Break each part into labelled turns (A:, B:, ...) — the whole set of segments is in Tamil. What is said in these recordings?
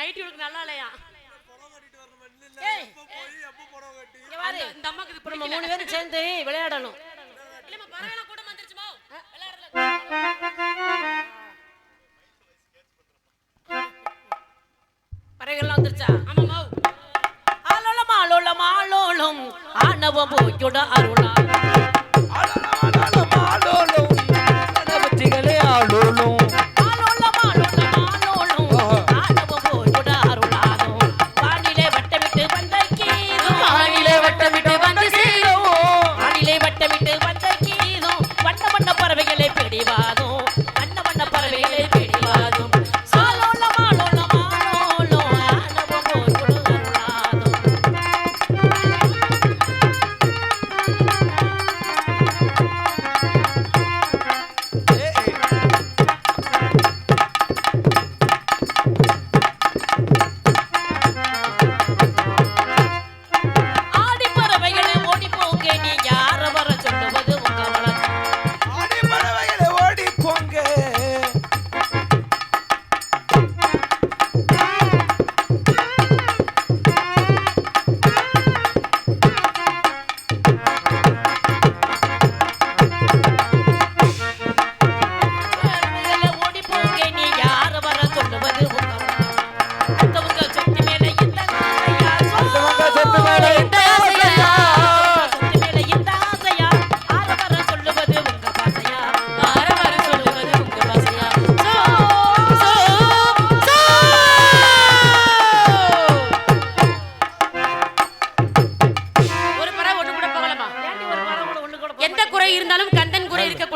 A: நைட் இவளுக்கு நல்லா இல்லையா? இந்த அம்மாக்கு நம்ம மூணு பேரும் சேர்ந்து விளையாடணும்.
B: இல்லம்மா பறவைலாம் கூட
A: பறவைகள்லாம் வந்துருச்சா?
B: ஆமாமா
A: ஆலோலமா ஆலோலமா ஆலோலம் ஆணவம் போய்யோட அருளா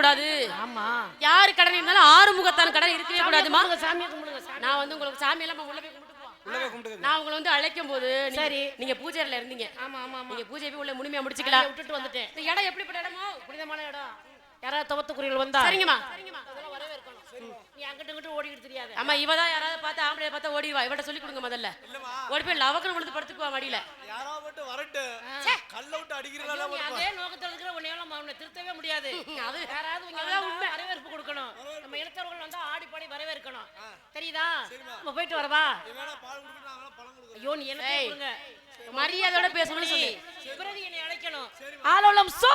B: கூடாது
A: ஆமா.
B: யாரு கடன் இருந்தாலும் ஆறு முகத்தான் கடன் இருக்கவே கூடாதுமா?
A: சாமி.
B: நான் வந்து உங்களுக்கு சாமி எல்லாம் உள்ள போய். நான் உங்களை வந்து அழைக்கும் போது
A: சரி.
B: நீங்க பூஜைல இருந்தீங்க.
A: ஆமா ஆமா ஆமா.
B: நீங்க பூஜை போய் உள்ள முழுமையா
A: நான்
B: முடிச்சுக்கலாம்.
A: விட்டுட்டு வந்துட்டேன்.
B: இந்த இடம் எப்படிப்பட்ட இடமோ?
A: புனிதமான இடம். யாராவது தவத்துக்குரியல் வந்தா.
B: சரிங்கம்மா.
A: வரவேற்கணும் நீ அங்கிட்டு இங்கிட்டு ஓடிக்கிட்டு தெரியாது.
B: ஆமா இவ தான் யாராவது பார்த்து ஆம்பளை பார்த்தா ஓடிடுவா இவட்ட சொல்லி கொடுங்க முதல்ல. ஓடி போய் லவக்கணும் கொடுத்து படுத்துக்குவா மடியில.
C: யாரோ மட்டும் வரட்டு. கல்ல விட்டு அடிக்கிறீங்களா
A: நீ அதே நோக்கத்துல இருக்கிற உன்னையால உன்னை திருத்தவே முடியாது. அது யாராவது வந்தா வரவேற்பு கொடுக்கணும். நம்ம இனத்தவர்கள் வந்தா ஆடி பாடி வரவேற்கணும். தெரியுதா? நம்ம போயிட்டு வரவா? ஐயோ நீ என்ன. கொடுங்க.
B: மரியாதையோட பேசணும்னு சொல்லி.
A: பிறகு என்னை அழைக்கணும். ஆலோலம் சோ!